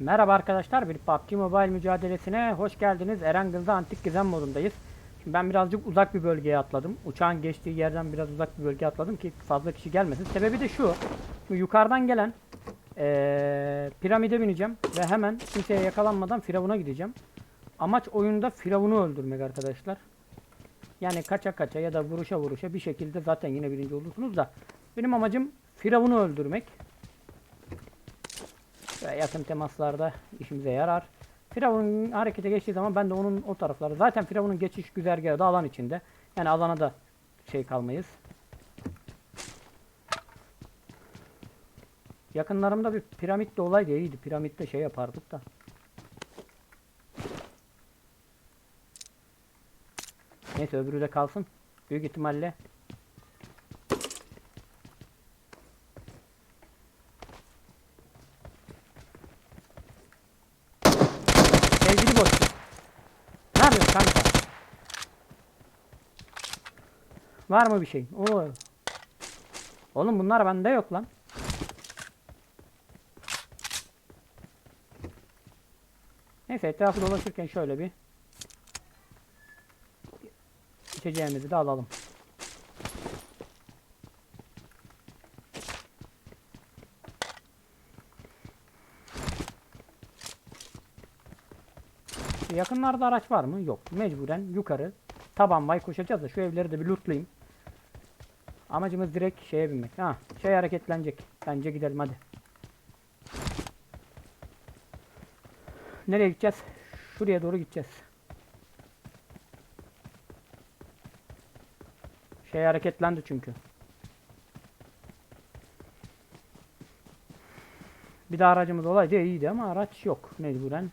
Merhaba arkadaşlar, bir PUBG Mobile mücadelesine hoş geldiniz. Erangıl'da antik gizem modundayız. Şimdi ben birazcık uzak bir bölgeye atladım. Uçağın geçtiği yerden biraz uzak bir bölgeye atladım ki fazla kişi gelmesin. Sebebi de şu. Yukarıdan gelen eee, piramide bineceğim ve hemen kimseye yakalanmadan Firavun'a gideceğim. Amaç oyunda Firavun'u öldürmek arkadaşlar. Yani kaça kaça ya da vuruşa vuruşa bir şekilde zaten yine birinci olursunuz da benim amacım Firavun'u öldürmek. Yakın temaslarda işimize yarar. Firavun harekete geçtiği zaman ben de onun o tarafları. Zaten Firavun'un geçiş güzergahı da alan içinde. Yani alana da şey kalmayız. Yakınlarımda bir piramit de olaydı iyiydi. Piramitte şey yapardık da. Neyse öbürü de kalsın. Büyük ihtimalle Sevgili boş. Ne yapıyorsun kanka? Var mı bir şey? Oo. Oğlum bunlar bende yok lan. Neyse etrafı dolaşırken şöyle bir içeceğimizi de alalım. Yakınlarda araç var mı? Yok. Mecburen yukarı taban bay koşacağız da şu evleri de bir lootlayayım. Amacımız direkt şeye binmek. Ha, şey hareketlenecek. Bence gidelim hadi. Nereye gideceğiz? Şuraya doğru gideceğiz. Şey hareketlendi çünkü. Bir de aracımız olaydı iyiydi ama araç yok mecburen.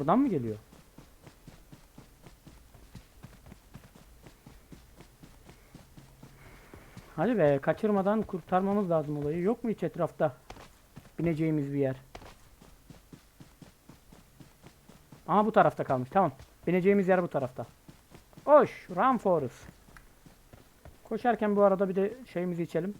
Oradan mı geliyor? Hadi be kaçırmadan kurtarmamız lazım olayı. Yok mu hiç etrafta bineceğimiz bir yer? Aha bu tarafta kalmış. Tamam. Bineceğimiz yer bu tarafta. Hoş. Run Forest. Koşarken bu arada bir de şeyimizi içelim.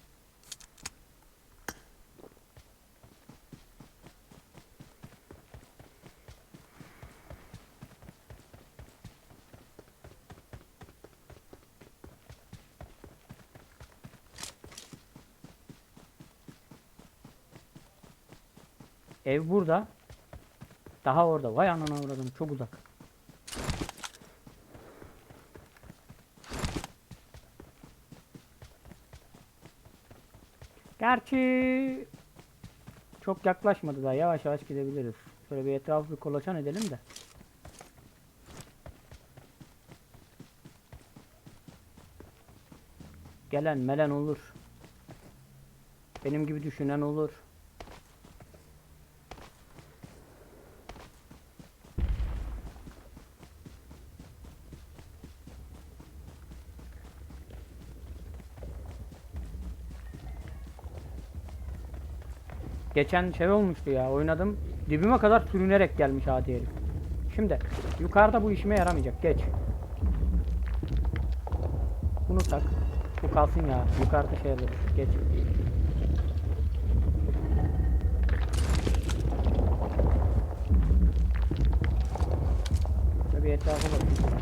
Ev burada. Daha orada. Vay anana uğradım. Çok uzak. Gerçi çok yaklaşmadı daha. Yavaş yavaş gidebiliriz. Şöyle bir etrafı bir kolaçan edelim de. Gelen melen olur. Benim gibi düşünen olur. Geçen şey olmuştu ya oynadım. Dibime kadar sürünerek gelmiş adi herif. Şimdi yukarıda bu işime yaramayacak. Geç. Bunu tak. Bu kalsın ya. Yukarıda şey. Geç. Şöyle bir etrafa bakayım.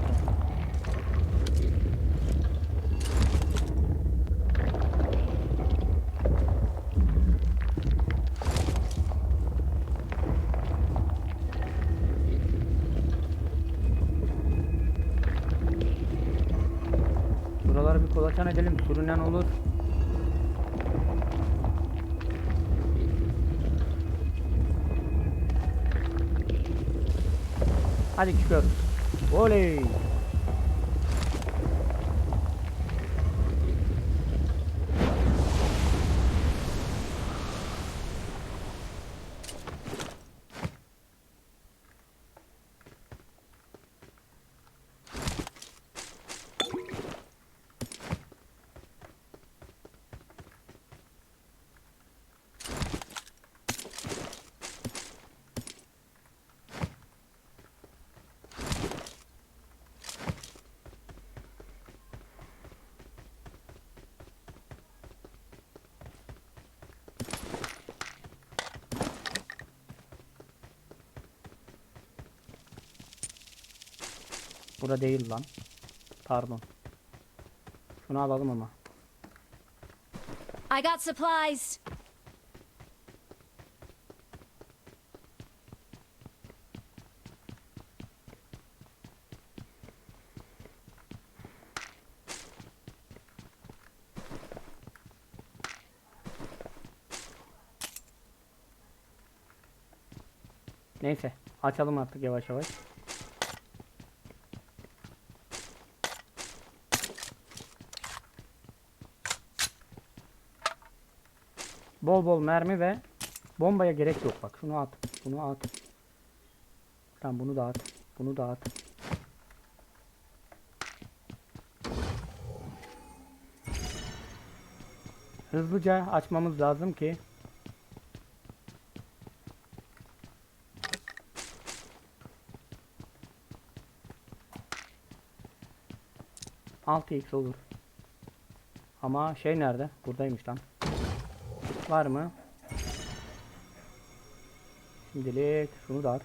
Hadi çıkıyoruz. Bura değil lan. Pardon. Şunu alalım ama. I got supplies. Neyse. Açalım artık yavaş yavaş. Bol bol mermi ve bombaya gerek yok bak. Şunu at. Bunu at. Tamam bunu da at. Bunu da at. Hızlıca açmamız lazım ki 6x olur. Ama şey nerede? Buradaymış lan. Var mı? Şimdilik şunu da at.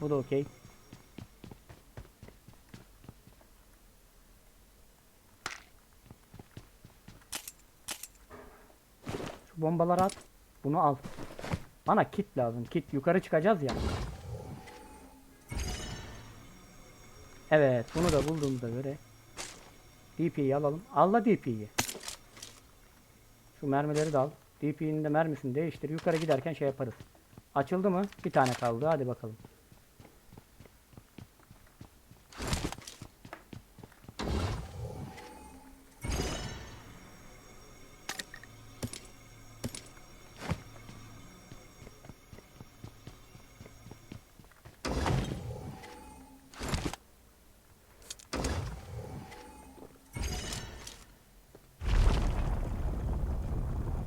Bu da okey. Şu bombaları at. Bunu al. Bana kit lazım. Kit. Yukarı çıkacağız ya. Evet. Bunu da bulduğumuza göre DP'yi alalım. Al da DP'yi. Şu mermileri de al. DP'nin de mermisini değiştir. Yukarı giderken şey yaparız. Açıldı mı? Bir tane kaldı. Hadi bakalım.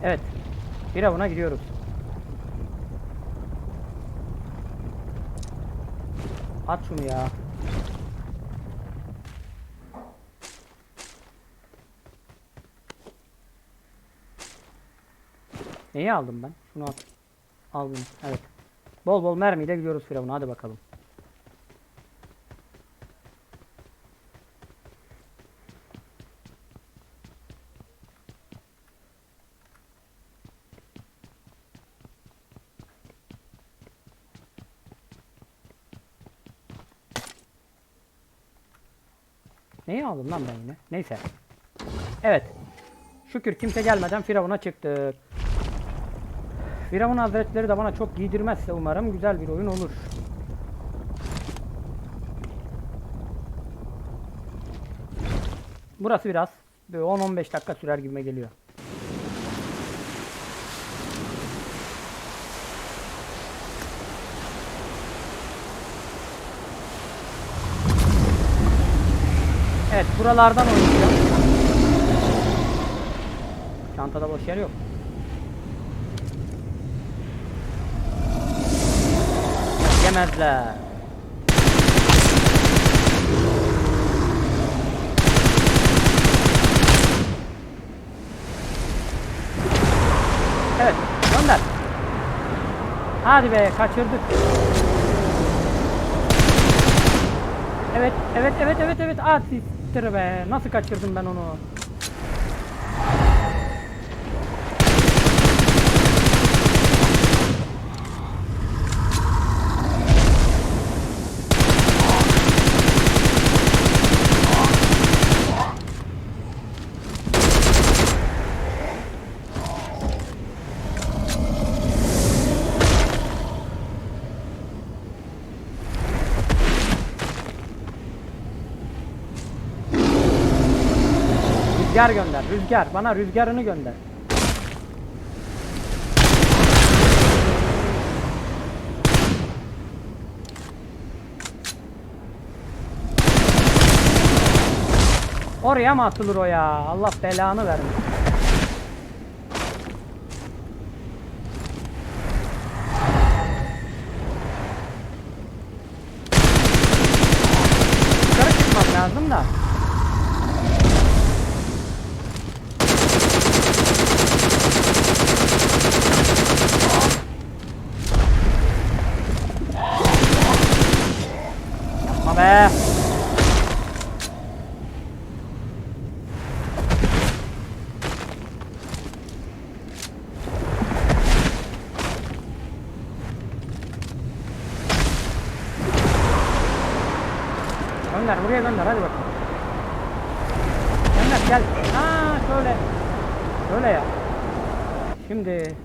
Evet. Firavun'a gidiyoruz. At şunu ya. Neyi aldım ben? Şunu at. Al bunu. Evet. Bol bol mermiyle gidiyoruz Firavun'a. Hadi bakalım. Neyi aldım lan ben yine? Neyse. Evet. Şükür kimse gelmeden Firavun'a çıktık. Firavun Hazretleri de bana çok giydirmezse umarım güzel bir oyun olur. Burası biraz böyle 10-15 dakika sürer gibime geliyor. Evet buralardan oynayacağım. Çantada boş yer yok. Yemezler. Evet gönder. Hadi be kaçırdık. Evet, evet, evet, evet, evet. At siktir be. Nasıl kaçırdım ben onu? Rüzgar gönder. Rüzgar. Bana rüzgarını gönder. Oraya mı atılır o ya? Allah belanı vermiş. Yukarı çıkmak lazım da. Yapma be. Gönder buraya gönder hadi bakalım. Gönder gel. Ha şöyle. Şöyle ya. Şimdi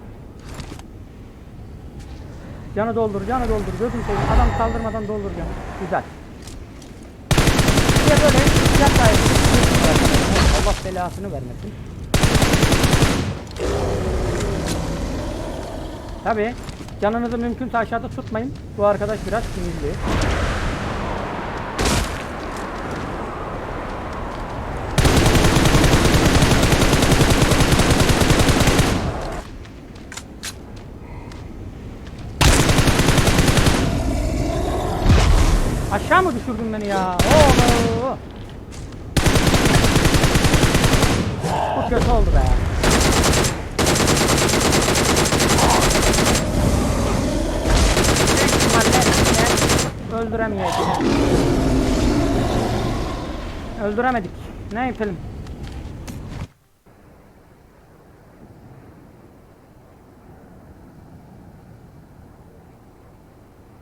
Canı doldur, canı doldur. Gözüm seveyim. Adam saldırmadan doldur canı. Güzel. Bir böyle güzel gayet. Allah belasını vermesin. Tabi canınızı mümkünse aşağıda tutmayın. Bu arkadaş biraz sinirli. Aşağı mı düşürdün beni ya? Oo. Bu kötü oldu be. Öldüremeyeceğiz. Öldüremedik. Ne yapalım?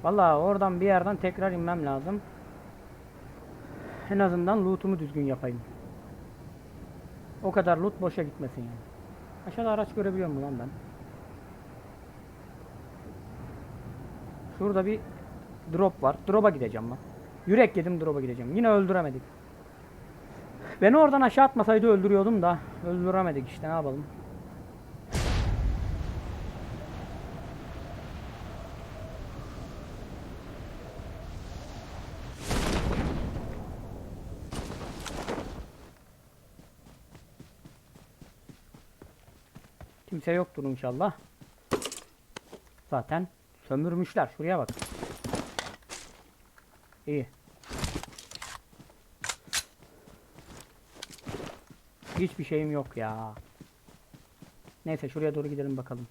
Vallahi oradan bir yerden tekrar inmem lazım. En azından loot'umu düzgün yapayım. O kadar loot boşa gitmesin yani. Aşağıda araç görebiliyor muyum lan ben? Şurada bir drop var. Drop'a gideceğim ben. Yürek yedim drop'a gideceğim. Yine öldüremedik. Beni oradan aşağı atmasaydı öldürüyordum da öldüremedik işte ne yapalım. Kimse yoktur inşallah. Zaten sömürmüşler. Şuraya bak. İyi. Hiçbir şeyim yok ya. Neyse şuraya doğru gidelim bakalım.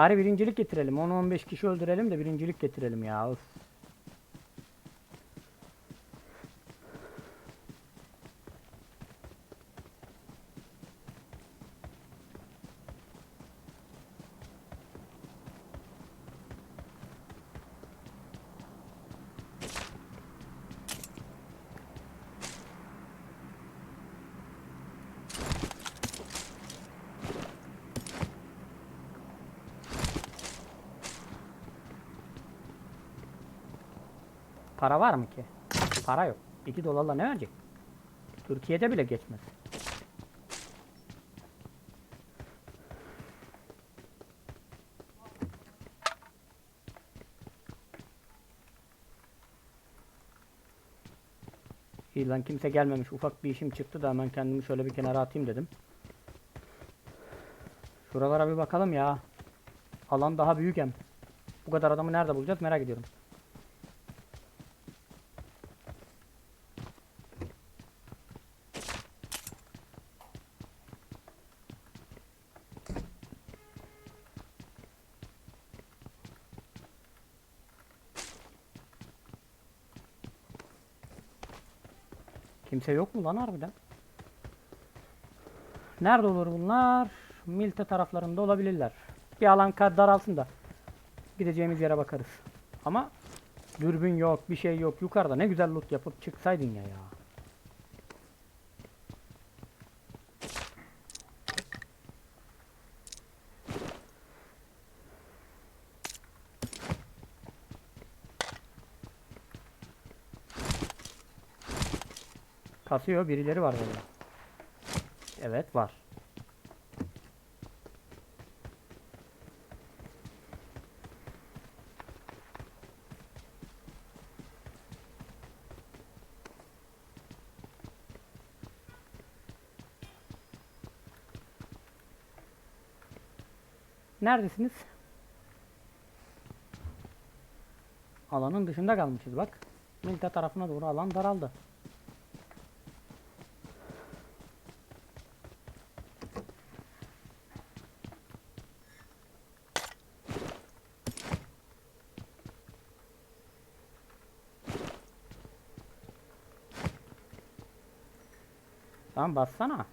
Bari birincilik getirelim. 10-15 kişi öldürelim de birincilik getirelim ya. Of. Para var mı ki? Para yok. 2 dolarla ne verecek? Türkiye'de bile geçmez. İyi lan kimse gelmemiş. Ufak bir işim çıktı da hemen kendimi şöyle bir kenara atayım dedim. Şuralara bir bakalım ya. Alan daha büyük hem. Bu kadar adamı nerede bulacağız merak ediyorum. Kimse yok mu lan harbiden? Nerede olur bunlar? Milte taraflarında olabilirler. Bir alan daralsın da gideceğimiz yere bakarız. Ama dürbün yok, bir şey yok. Yukarıda ne güzel loot yapıp çıksaydın ya ya. Kasıyor birileri var burada. Evet var. Neredesiniz? Alanın dışında kalmışız bak. Milita tarafına doğru alan daraldı. Tamam bassana.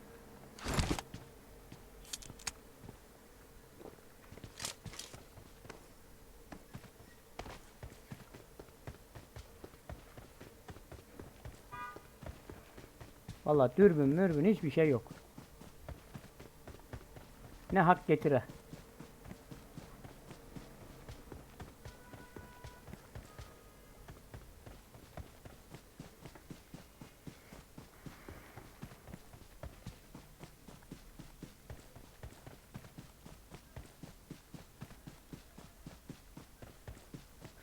Vallahi dürbün mürbün hiçbir şey yok. Ne hak getire.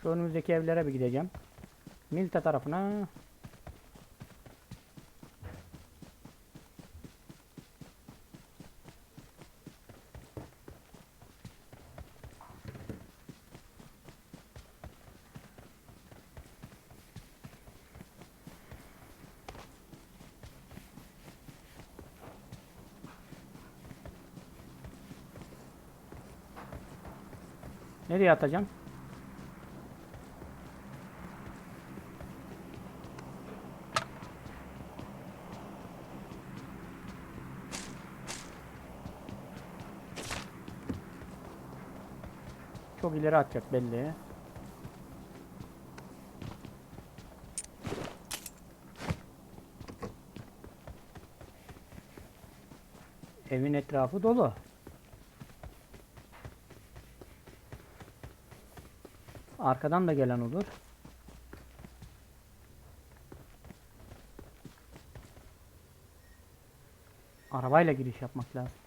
Şu önümüzdeki evlere bir gideceğim. Milta tarafına. Nereye atacağım? Çok ileri atacak belli. Evin etrafı dolu. Arkadan da gelen olur. Arabayla giriş yapmak lazım.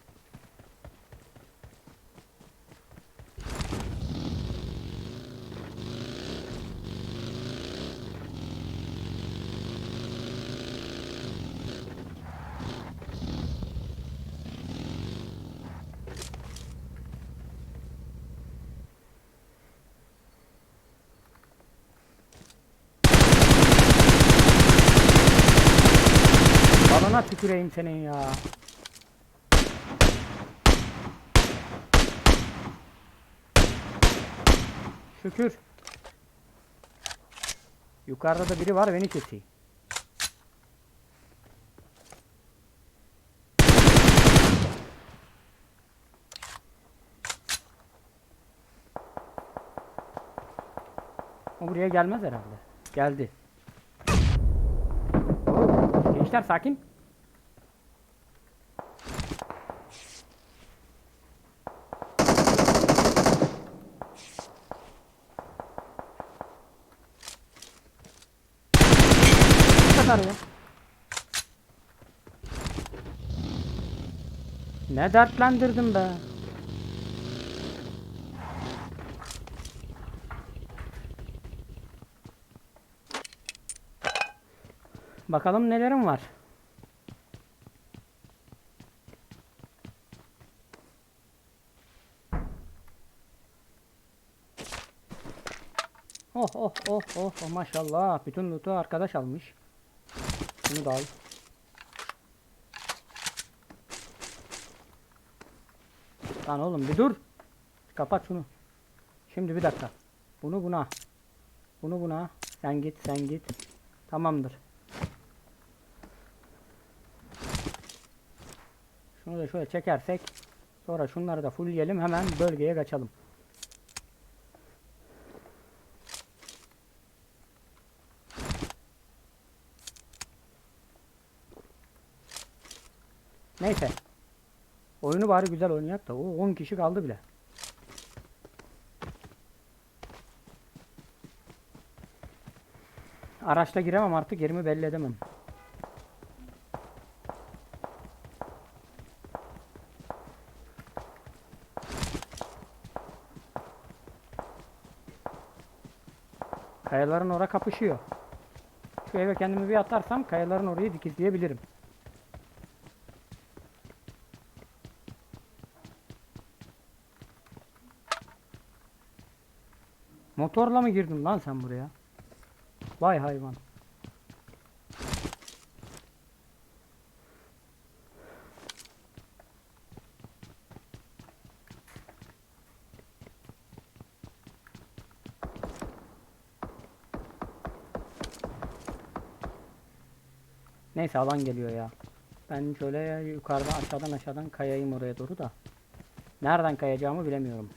Tüküreyim senin ya. Şükür. Yukarıda da biri var beni kesiyor. O buraya gelmez herhalde. Geldi. Gençler sakin. Bu kadar ya. Ne dertlendirdim be. Bakalım nelerim var. Oh oh oh oh oh maşallah bütün loot'u arkadaş almış. Bunu da al. Lan oğlum bir dur. Kapat şunu. Şimdi bir dakika. Bunu buna. Bunu buna. Sen git sen git. Tamamdır. Şunu da şöyle çekersek sonra şunları da fullleyelim hemen bölgeye kaçalım. Neyse. Oyunu bari güzel oynayak da. O 10 kişi kaldı bile. Araçla giremem artık yerimi belli edemem. Kayaların ora kapışıyor. Şu eve kendimi bir atarsam kayaların orayı dikizleyebilirim. Motorla mı girdin lan sen buraya? Vay hayvan. Neyse alan geliyor ya. Ben şöyle yukarıdan aşağıdan aşağıdan kayayım oraya doğru da. Nereden kayacağımı bilemiyorum.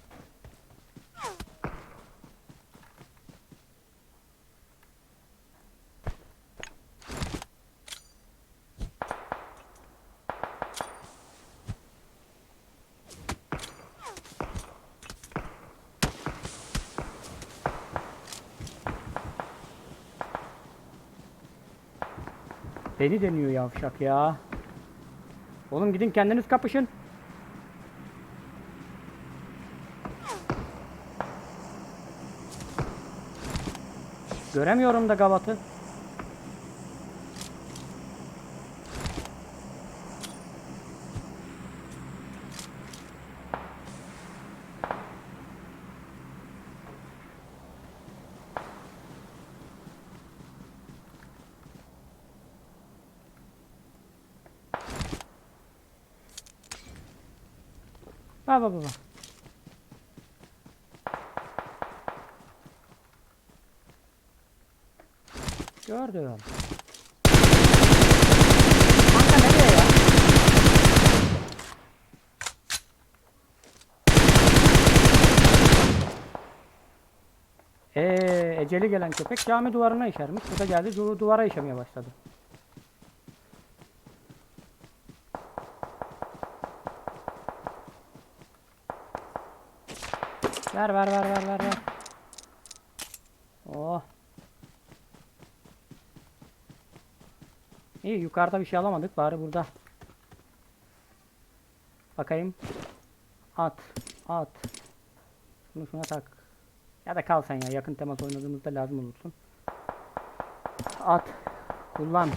Beni deniyor yavşak ya. Oğlum gidin kendiniz kapışın. Göremiyorum da gavatı. Bak. bak. Gördüm. Kanka nereye ya? Ee, eceli gelen köpek cami duvarına işermiş. Bu da geldi du- duvara işemeye başladı. Ver ver ver ver ver ver. Oh. İyi yukarıda bir şey alamadık bari burada. Bakayım. At. At. Şunu şuna tak. Ya da kal sen ya yakın temas oynadığımızda lazım olursun. At. Kullan.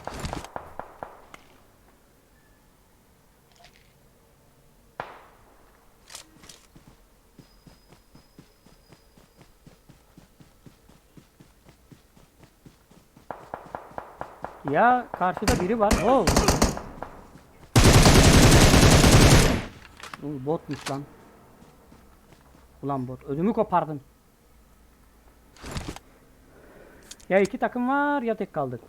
Ya karşıda biri var. Oo, Botmuş lan. Ulan bot. Ödümü kopardın. Ya iki takım var ya tek kaldık.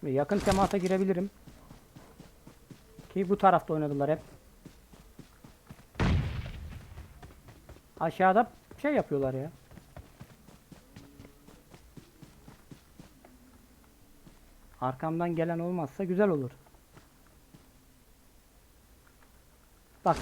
Şimdi yakın temasa girebilirim. Ki bu tarafta oynadılar hep. Aşağıda şey yapıyorlar ya. Arkamdan gelen olmazsa güzel olur. Bak.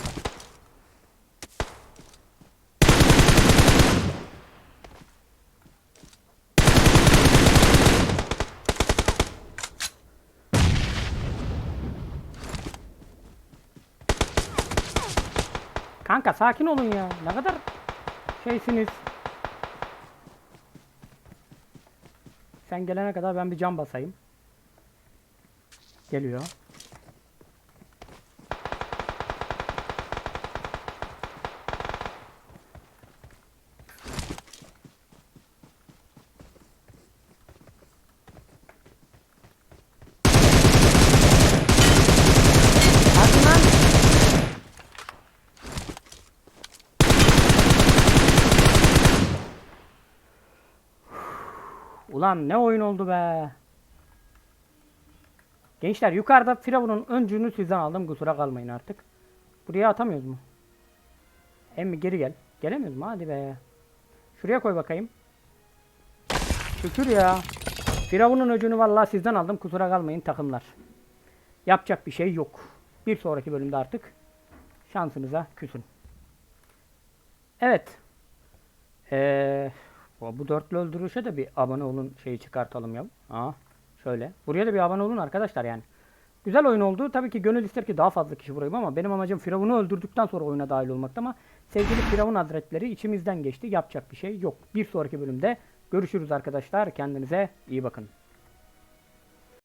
Kanka sakin olun ya. Ne kadar şeysiniz. Sen gelene kadar ben bir cam basayım. Geliyor. Ulan ne oyun oldu be. Gençler yukarıda Firavun'un öncünü sizden aldım kusura kalmayın artık. Buraya atamıyoruz mu? Emmi geri gel. Gelemiyoruz mu? Hadi be. Şuraya koy bakayım. Şükür ya. Firavun'un öcünü vallahi sizden aldım kusura kalmayın takımlar. Yapacak bir şey yok. Bir sonraki bölümde artık şansınıza küsün. Evet. Ee, bu dörtlü öldürüşe de bir abone olun şeyi çıkartalım ya. Aa, şöyle. Buraya da bir abone olun arkadaşlar yani. Güzel oyun oldu. Tabii ki gönül ister ki daha fazla kişi vurayım ama benim amacım Firavun'u öldürdükten sonra oyuna dahil olmakta ama sevgili Firavun hazretleri içimizden geçti. Yapacak bir şey yok. Bir sonraki bölümde görüşürüz arkadaşlar. Kendinize iyi bakın.